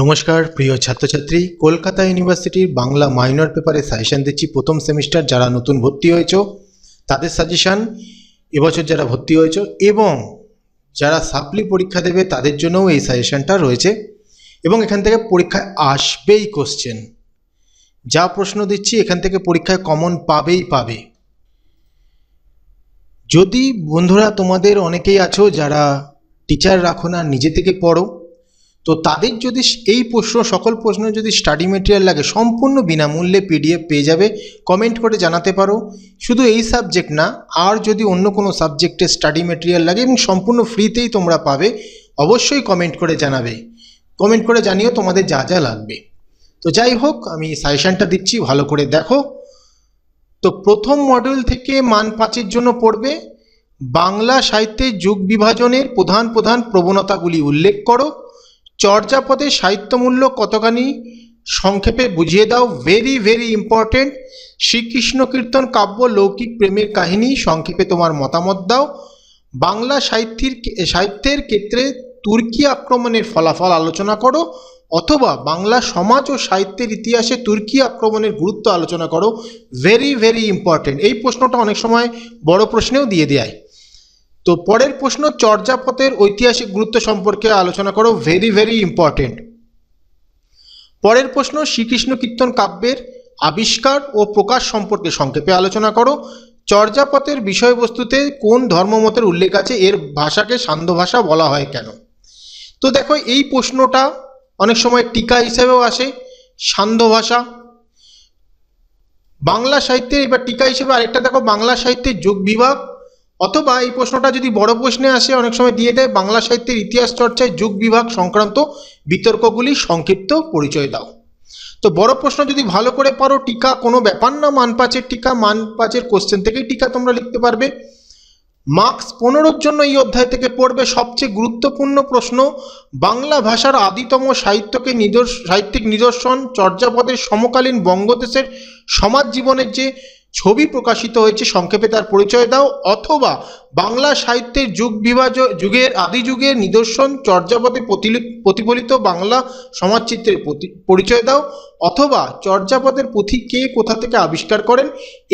নমস্কার, প্রিয় ছাত্রছাত্রী। কলকাতা ইউনিভার্সিটির বাংলা মাইনর পেপারে সাজেশন দিচ্ছি প্রথম সেমিস্টার যারা নতুন ভর্তি হয়েছ, তাদের সাজেশন, এবছর যারা ভর্তি হয়েছ এবং যারা সাপ্লি পরীক্ষা দেবে তাদের জন্যও এই সাজেশনটা রয়েছে এবং এখান থেকে পরীক্ষায় আসবেই কোশ্চেন যা প্রশ্ন দিচ্ছি এখান থেকে পরীক্ষায় কমন পাবেই পাবে। যদি বন্ধুরা তোমাদের অনেকেই আছো যারা টিচার রাখো না, নিজে থেকে পড়ো তো তাদের যদি এই প্রশ্ন, সকল প্রশ্ন যদি স্টাডি মেটেরিয়াল লাগে, সম্পূর্ণ বিনামূল্যে পিডিএফ পেয়ে যাবে। কমেন্ট করে জানাতে পারো। শুধু এই সাবজেক্ট না, আর যদি অন্য কোনো সাবজেক্টে স্টাডি মেটেরিয়াল লাগে এবং সম্পূর্ণ ফ্রিতেই তোমরা পাবে, অবশ্যই কমেন্ট করে জানাবে। কমেন্ট করে জানিও তোমাদের যা যা লাগবে। তো যাই হোক, আমি সাজেশনটা দিচ্ছি, ভালো করে দেখো। তো প্রথম মডিউল থেকে মান পাঁচের জন্য পড়বে। বাংলা সাহিত্যের যুগ বিভাজনের প্রধান প্রধান প্রবণতাগুলি উল্লেখ করো। চর্যাপদের সাহিত্যমূল্য কতখানি সংক্ষেপে বুঝিয়ে দাও। Very very important Srikrishna Kirtan কাব্য লৌকিক প্রেমের কাহিনী সংক্ষেপে তোমার মতামত দাও। বাংলা সাহিত্যের সাহিত্যের ক্ষেত্রে তুর্কি আক্রমণের ফলাফল আলোচনা করো অথবা বাংলা সমাজ ও সাহিত্যের ইতিহাসে তুর্কি আক্রমণের গুরুত্ব আলোচনা করো। ভেরি ভেরি ইম্পর্টেন্ট এই প্রশ্নটা অনেক সময় বড় প্রশ্নেও দিয়ে দেয়। তো পরের প্রশ্ন চর্যাপথের ঐতিহাসিক গুরুত্ব সম্পর্কে আলোচনা করো। ভেরি ভেরি ইম্পর্টেন্ট পরের প্রশ্ন, শ্রীকৃষ্ণ কীর্তন কাব্যের আবিষ্কার ও প্রকাশ সম্পর্কে সংক্ষেপে আলোচনা করো। চর্যাপথের বিষয়বস্তুতে কোন ধর্মমতের উল্লেখ আছে? এর ভাষাকে সান্ধ্য ভাষা বলা হয় কেন? তো দেখো, এই প্রশ্নটা অনেক সময় টিকা হিসেবেও আসে, সান্ধ্য ভাষা। বাংলা সাহিত্যের এবার টিকা হিসেবে আরেকটা দেখো, বাংলা সাহিত্যের যোগ বিভাগ অথবা এই প্রশ্নটা যদি বড় প্রশ্নে আসে, অনেক সময় দিয়ে দেয়, বাংলা সাহিত্যের ইতিহাস চর্চায় যুগ বিভাগ সংক্রান্ত বিতর্কগুলি সংক্ষিপ্ত পরিচয় দাও। তো বড় প্রশ্ন যদি ভালো করে পারো, টিকা কোনো ব্যাপার না মান পাঁচের টিকা মান পাঁচের কোশ্চেন থেকেই টিকা তোমরা লিখতে পারবে। মার্কস পনেরোর জন্য এই অধ্যায় থেকে পড়বে সবচেয়ে গুরুত্বপূর্ণ প্রশ্ন, বাংলা ভাষার আদিতম সাহিত্যকে নিদর্শ, সাহিত্যিক নিদর্শন, চর্যাপদের সমকালীন বঙ্গদেশের সমাজ জীবনের যে ছবি প্রকাশিত হয়েছে, সংক্ষেপে তার পরিচয় দাও, অথবা বাংলা সাহিত্যের যুগ বিভাজ, যুগের আদি যুগের নিদর্শন, চর্যাপদে প্রতিফলিত বাংলা সমাজচিত্রের পরিচয় দাও, অথবা চর্যাপদের পুঁথি কে কোথা থেকে আবিষ্কার করেন,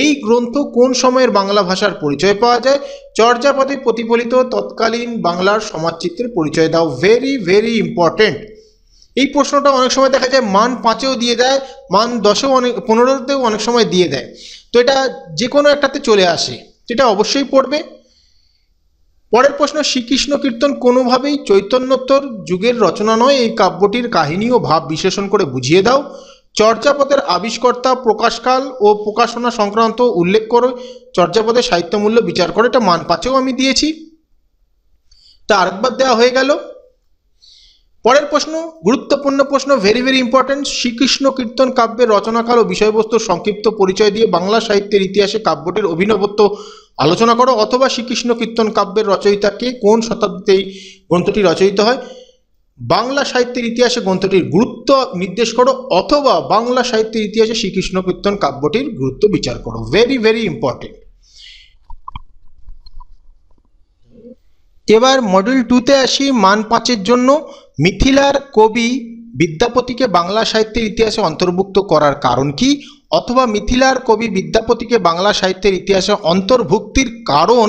এই গ্রন্থ কোন সময়ের বাংলা ভাষার পরিচয় পাওয়া যায়, চর্যাপদে প্রতিফলিত, তৎকালীন বাংলার সমাজচিত্রের পরিচয় দাও ভেরি ভেরি ইম্পর্টেন্ট এই প্রশ্নটা অনেক সময় দেখা যায়, মান পাঁচেও দিয়ে দেয়, মান দশেও অনেক, পনেরোতেও অনেক সময় দিয়ে দেয়। তো এটা যে কোনো একটাতে চলে আসে। এটা অবশ্যই পড়বে। পরের প্রশ্ন, শ্রীকৃষ্ণ কীর্তন কোনোভাবেই চৈতন্যোত্তর যুগের রচনা নয়। এই কাব্যটির কাহিনী ও ভাব বিশ্লেষণ করে বুঝিয়ে দাও। চর্যাপদের আবিষ্কর্তা প্রকাশকাল ও প্রকাশনা সংক্রান্ত উল্লেখ করো। চর্যাপদের সাহিত্যমূল্য বিচার করে। এটা মান পাঁচেও আমি দিয়েছি। তা আরেকবার দেওয়া হয়ে গেল। পরের প্রশ্ন, গুরুত্বপূর্ণ প্রশ্ন very very important Srikrishna Kirtan কাব্যের রচনাকাল ও বিষয়বস্তুর সংক্ষিপ্ত পরিচয় দিয়ে বাংলা সাহিত্যের ইতিহাসে কাব্যটির অভিনবত্ব আলোচনা করো, অথবা শ্রীকৃষ্ণ কীর্তন কাব্যের রচয়িতাকে কোন শতাব্দীতে গ্রন্থটি রচয়িত হয়? বাংলা সাহিত্যের ইতিহাসে গ্রন্থটির গুরুত্ব নির্দেশ করো, অথবা বাংলা সাহিত্যের ইতিহাসে শ্রীকৃষ্ণ কীর্তন কাব্যটির গুরুত্ব বিচার করো ভেরি ভেরি ইম্পর্টেন্ট এবার মডিউল টুতে আসি, মান পাঁচের জন্য। মিথিলার কবি বিদ্যাপতিকে বাংলা সাহিত্যের ইতিহাসে অন্তর্ভুক্ত করার কারণ কি? অথবা মিথিলার কবি বিদ্যাপতিকে বাংলা সাহিত্যের ইতিহাসে অন্তর্ভুক্তির কারণ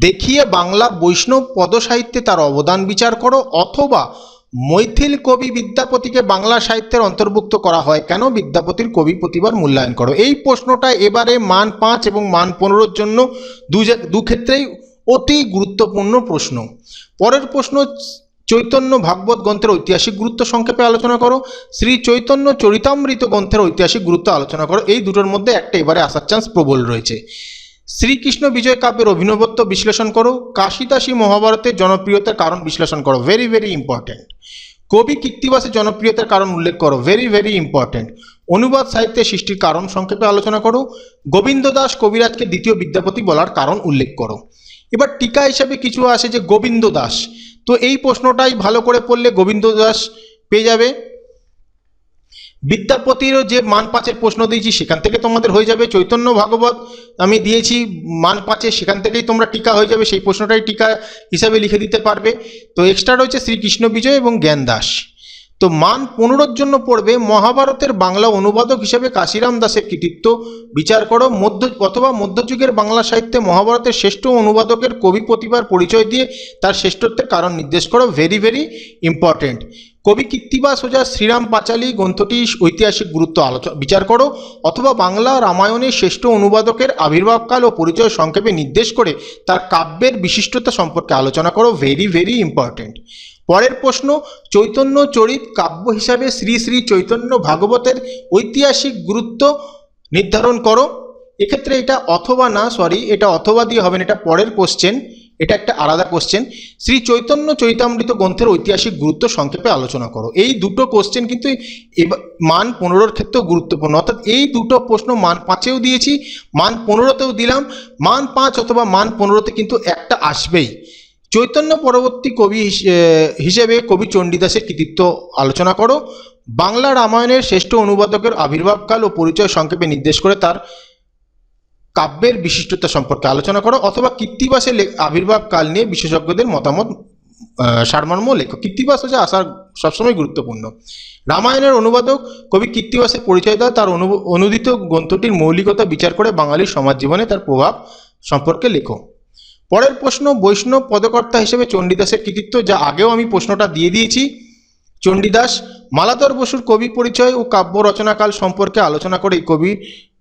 দেখিয়ে বাংলা বৈষ্ণব পদ সাহিত্যে তার অবদান বিচার করো? অথবা মৈথিল কবি বিদ্যাপতিকে বাংলা সাহিত্যের অন্তর্ভুক্ত করা হয় কেন? বিদ্যাপতির কবি প্রতিবার মূল্যায়ন করো। এই প্রশ্নটা এবারে মান পাঁচ এবং মান পনেরোর জন্য দু ক্ষেত্রেই অতি গুরুত্বপূর্ণ প্রশ্ন। পরের প্রশ্ন চৈতন্য ভাগবত গ্রন্থের ঐতিহাসিক গুরুত্ব সংক্ষেপে আলোচনা করো। শ্রী চৈতন্য চরিতামৃত গ্রন্থের ঐতিহাসিক গুরুত্ব আলোচনা করো। এই দুটোর মধ্যে একটা এবারে আসার চান্স প্রবল রয়েছে। শ্রীকৃষ্ণ বিজয় কাব্যের অভিনবত্ব বিশ্লেষণ করো। কাশিদাসী মহাভারতের জনপ্রিয়তার কারণ বিশ্লেষণ করো। ভেরি ভেরি ইম্পর্ট্যান্ট কবি কীর্তিবাসের জনপ্রিয়তার কারণ উল্লেখ করো। ভেরি ভেরি ইম্পর্ট্যান্ট অনুবাদ সাহিত্যের সৃষ্টির কারণ সংক্ষেপে আলোচনা করো। গোবিন্দ দাস কবিরাজকে দ্বিতীয় বিদ্যাপতি বলার কারণ উল্লেখ করো। এবার টিকা হিসাবে কিছু আসে যে গোবিন্দ দাস তো এই প্রশ্নটাই ভালো করে পড়লে গোবিন্দ দাস পেয়ে যাবে। বিদ্যাপতিরও যে মান পাঁচের প্রশ্ন দিয়েছি, সেখান থেকে তোমাদের হয়ে যাবে। চৈতন্য ভাগবত আমি দিয়েছি, মান পাঁচে সেখান থেকেই তোমরা টিকা হয়ে যাবে। সেই প্রশ্নটাই টিকা হিসাবে লিখে দিতে পারবে। তো এক্সট্রা রয়েছে শ্রীকৃষ্ণ বিজয় এবং জ্ঞান দাস। তো মান পনেরোর জন্য পড়বে মহাভারতের বাংলা অনুবাদক হিসেবে কাশিরাম দাসের কৃতিত্ব। বিচার করো, মধ্য অথবা মধ্যযুগের বাংলা সাহিত্যে মহাভারতের শ্রেষ্ঠ অনুবাদকের কবি প্রতিভার পরিচয় দিয়ে তার শ্রেষ্ঠত্বের কারণ নির্দেশ করো। ভেরি ভেরি ইম্পর্টেন্ট কবি কীর্তিবাস ওঝা শ্রীরাম পাঁচালী গ্রন্থটি ঐতিহাসিক গুরুত্ব আলোচনা বিচার করো, অথবা বাংলা রামায়ণের শ্রেষ্ঠ অনুবাদকের আবির্ভাবকাল ও পরিচয় সংক্ষেপে নির্দেশ করে তার কাব্যের বিশিষ্টতা সম্পর্কে আলোচনা করো। ভেরি ভেরি ইম্পর্টেন্ট পরের প্রশ্ন, চৈতন্য চরিত কাব্য হিসাবে শ্রী শ্রী চৈতন্য ভাগবতের ঐতিহাসিক গুরুত্ব নির্ধারণ করো। এক্ষেত্রে এটা অথবা না সরি এটা অথবা দিয়ে হবে না, এটা পরের কোশ্চেন এটা একটা আলাদা কোশ্চেন শ্রী চৈতন্য চৈতামৃত গ্রন্থের ঐতিহাসিক গুরুত্ব সংক্ষেপে আলোচনা করো। এই দুটো কোশ্চেন কিন্তু মান পনেরোর ক্ষেত্রেও গুরুত্বপূর্ণ। অর্থাৎ এই দুটো প্রশ্ন মান পাঁচেও দিয়েছি, মান পনেরোতেও দিলাম, মান পাঁচ অথবা মান পনেরোতে কিন্তু একটা আসবেই। চৈতন্য পরবর্তী কবি হিসেবে কবি চণ্ডীদাসের কৃতিত্ব আলোচনা করো। বাংলা রামায়ণের শ্রেষ্ঠ অনুবাদকের আবির্ভাবকাল ও পরিচয় সংক্ষেপে নির্দেশ করে তার কাব্যের বিশিষ্টতা সম্পর্কে আলোচনা করো, অথবা কীর্তিবাসের লে- আবির্ভাব নিয়ে বিশেষজ্ঞদের মতামত সারমর্ম লেখো। কীর্তিবাস হচ্ছে আসার সবসময় গুরুত্বপূর্ণ। রামায়ণের অনুবাদক কবি কীর্তিবাসের পরিচয় দেওয়া, তার অনুদিত গ্রন্থটির মৌলিকতা বিচার করে বাঙালির সমাজ জীবনে তার প্রভাব সম্পর্কে লেখো। পরের প্রশ্ন, বৈষ্ণব পদকর্তা হিসেবে চণ্ডীদাসের কৃতিত্ব, যা আগেও আমি প্রশ্নটা দিয়ে দিয়েছি। চণ্ডীদাস মালাতর বসুর কবি পরিচয় ও কাব্য রচনাকাল সম্পর্কে আলোচনা করে কবি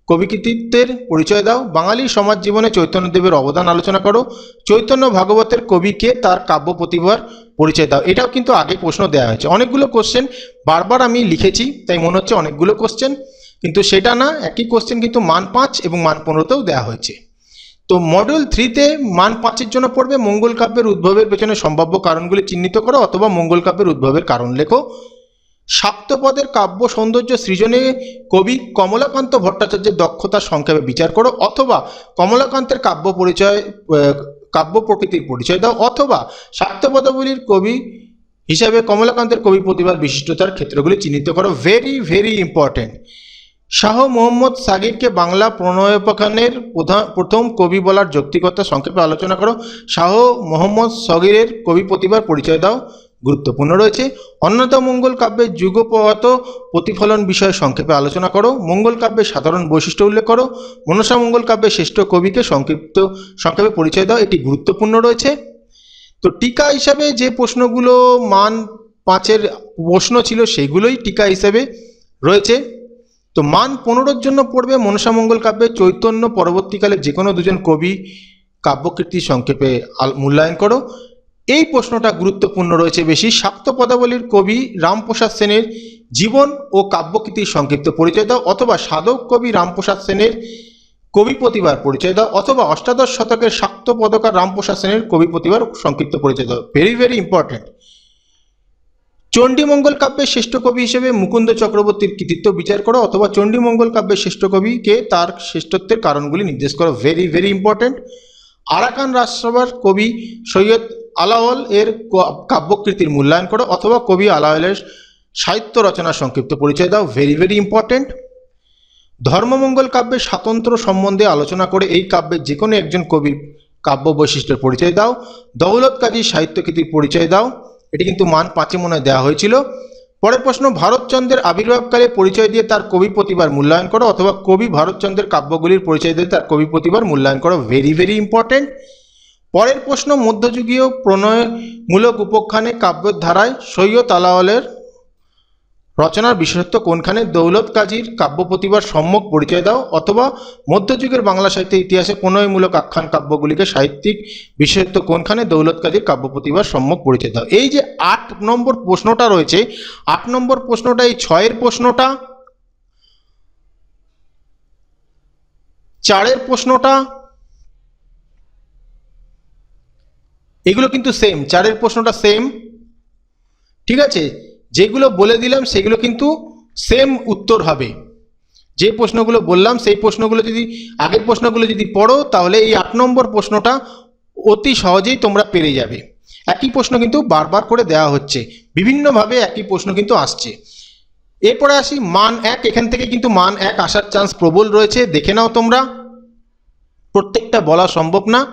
কবি কৃতিত্বের পরিচয় দাও। বাঙালির সমাজ জীবনে চৈতন্যদেবের অবদান আলোচনা করো। চৈতন্য ভাগবতের কবিকে তার কাব্য প্রতিভার পরিচয় দাও। এটাও কিন্তু আগে প্রশ্ন দেওয়া হয়েছে। অনেকগুলো কোশ্চেন বারবার আমি লিখেছি, তাই মনে হচ্ছে অনেকগুলো কোশ্চেন কিন্তু সেটা না, একই কোশ্চেন কিন্তু মান পাঁচ এবং মান পনেরোতেও দেওয়া হয়েছে। তো মডিউল থ্রিতে মান পাঁচের জন্য পড়বে, মঙ্গল কাব্যের উদ্ভবের পেছনে সম্ভাব্য কারণগুলি চিহ্নিত করো অথবা মঙ্গল কাব্যের উদ্ভবের কারণ লেখো। সাপ্তপদের কাব্য সৌন্দর্য সৃজনে কবি কমলাকান্ত ভট্টাচার্যের দক্ষতা সংক্ষেপে বিচার করো অথবা কমলাকান্তের কাব্য পরিচয় কাব্য প্রকৃতির পরিচয় দাও অথবা সাপ্তপদাবলীর কবি হিসাবে কমলাকান্তের কবি প্রতিভার বিশিষ্টতার ক্ষেত্রগুলি চিহ্নিত করো। Very very important Shah Mohammad সাগিরকে Bangla প্রণয়োপাখ্যানের প্রথম কবি বলার যৌক্তিকতা সংক্ষেপে আলোচনা করো। শাহ মোহাম্মদ সগিরের কবি প্রতিভার পরিচয় দাও। গুরুত্বপূর্ণ রয়েছে। অন্যতম মঙ্গল কাব্যের যুগপগত প্রতিফলন বিষয়ে সংক্ষেপে আলোচনা করো। মঙ্গল কাব্যের সাধারণ বৈশিষ্ট্য উল্লেখ করো। মনসা মঙ্গল কাব্যের শ্রেষ্ঠ কবিকে সংক্ষিপ্ত সংক্ষেপে পরিচয় দাও। এটি গুরুত্বপূর্ণ রয়েছে। তো টিকা হিসাবে যে প্রশ্নগুলো মান পাঁচের প্রশ্ন ছিল, সেগুলোই টিকা হিসাবে রয়েছে। তো মান পনেরোর জন্য পড়বে মনসামঙ্গল কাব্যে, চৈতন্য পরবর্তীকালে যে কোনো দুজন কবি কাব্যকীর্তি সংক্ষেপে মূল্যায়ন করো। এই প্রশ্নটা গুরুত্বপূর্ণ রয়েছে বেশি। শাক্ত পদাবলীর কবি রামপ্রসাদ সেনের জীবন ও কাব্যকীর্তির সংক্ষিপ্ত পরিচয় দাও, অথবা সাধক কবি রামপ্রসাদ সেনের কবি প্রতিভার পরিচয় দাও, অথবা অষ্টাদশ শতকের শাক্ত পদকার রামপ্রসাদ সেনের কবি প্রতিভার সংক্ষিপ্ত পরিচয় দাও। ভেরি ভেরি ইম্পর্টেন্ট চণ্ডীমঙ্গল কাব্যের শ্রেষ্ঠ কবি হিসেবে মুকুন্দ চক্রবর্তীর কৃতিত্ব বিচার করো অথবা চণ্ডীমঙ্গল কাব্যের শ্রেষ্ঠ কবিকে তার শ্রেষ্ঠত্বের কারণগুলি নির্দেশ করো। ভেরি ভেরি ইম্পর্টেন্ট আরাকান রাজসভার কবি সৈয়দ আলাওয়াল এর কাব্যকৃতির মূল্যায়ন করো অথবা কবি আলাওয়ালের সাহিত্য রচনার সংক্ষিপ্ত পরিচয় দাও। ভেরি ভেরি ইম্পর্টেন্ট ধর্মমঙ্গল কাব্যের স্বাতন্ত্র্য সম্বন্ধে আলোচনা করে এই কাব্যের যে কোনো একজন কবির কাব্য বৈশিষ্ট্যের পরিচয় দাও। দৌলত কাজী সাহিত্যকৃতির পরিচয় দাও। এটি কিন্তু মান পাঁচে মনে দেওয়া হয়েছিল। পরের প্রশ্ন, ভারতচন্দ্রের আবির্ভাবকালে পরিচয় দিয়ে তার কবি প্রতিভার মূল্যায়ন করো অথবা কবি ভারতচন্দ্রের কাব্যগুলির পরিচয় দিয়ে তার কবি প্রতিভার মূল্যায়ন করো। ভেরি ভেরি ইম্পর্টেন্ট পরের প্রশ্ন, মধ্যযুগীয় প্রণয়মূলক উপখ্যানে কাব্যের ধারায় সৈয়দ আলাওয়ালের রচনার বিশেষত্ব কোনখানে? দৌলত কাজীর কাব্য প্রতিভার সম্যক পরিচয় দাও অথবা মধ্যযুগের বাংলা সাহিত্যের ইতিহাসে প্রণয়মূলক আখ্যান কাব্যগুলিকে সাহিত্যিক বিশেষত্ব কোনখানে? দৌলত কাজীর কাব্য প্রতিভার সম্যক পরিচয় দাও। এই যে আট নম্বর প্রশ্নটা রয়েছে, আট নম্বর প্রশ্নটা, এই ছয়ের প্রশ্নটা, চারের প্রশ্নটা, এগুলো কিন্তু সেম চারের প্রশ্নটা সেম ঠিক আছে? যেগুলো বলে দিলাম, সেগুলো কিন্তু সেম উত্তর হবে। যে প্রশ্নগুলো বললাম, সেই প্রশ্নগুলো যদি, আগের প্রশ্নগুলো যদি পড়ো, তাহলে এই আট নম্বর প্রশ্নটা অতি সহজেই তোমরা পেরে যাবে। একই প্রশ্ন কিন্তু বারবার করে দেওয়া হচ্ছে। বিভিন্নভাবে একই প্রশ্ন কিন্তু আসছে। এরপরে আসি, মান এক। এখান থেকে কিন্তু মান এক আসার চান্স প্রবল রয়েছে। দেখে নাও তোমরা। প্রত্যেকটা বলা সম্ভব না।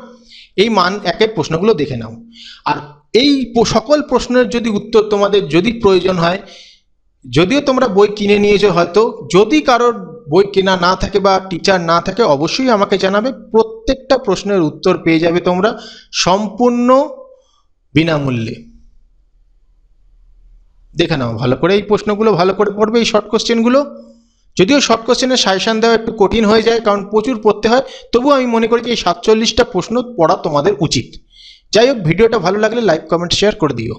এই মান একের প্রশ্নগুলো দেখে নাও। আর এই সকল প্রশ্নের যদি উত্তর তোমাদের যদি প্রয়োজন হয়, যদিও তোমরা বই কিনে নিয়েছো হয়তো, যদি কারোর বই কেনা না থাকে বা টিচার না থাকে, অবশ্যই আমাকে জানাবে। প্রত্যেকটা প্রশ্নের উত্তর পেয়ে যাবে তোমরা সম্পূর্ণ বিনামূল্যে। দেখে নাও, ভালো করে এই প্রশ্নগুলো ভালো করে পড়বে এই শর্ট কোশ্চেনগুলো যদিও শর্ট কোশ্চেনের সাজেশন দেওয়া একটু কঠিন হয়ে যায়, কারণ প্রচুর পড়তে হয়, তবুও আমি মনে করি যে এই সাতচল্লিশটা প্রশ্ন পড়া তোমাদের উচিত। যাই হোক ভিডিওটা ভালো লাগলে লাইক কমেন্ট শেয়ার করে দিও।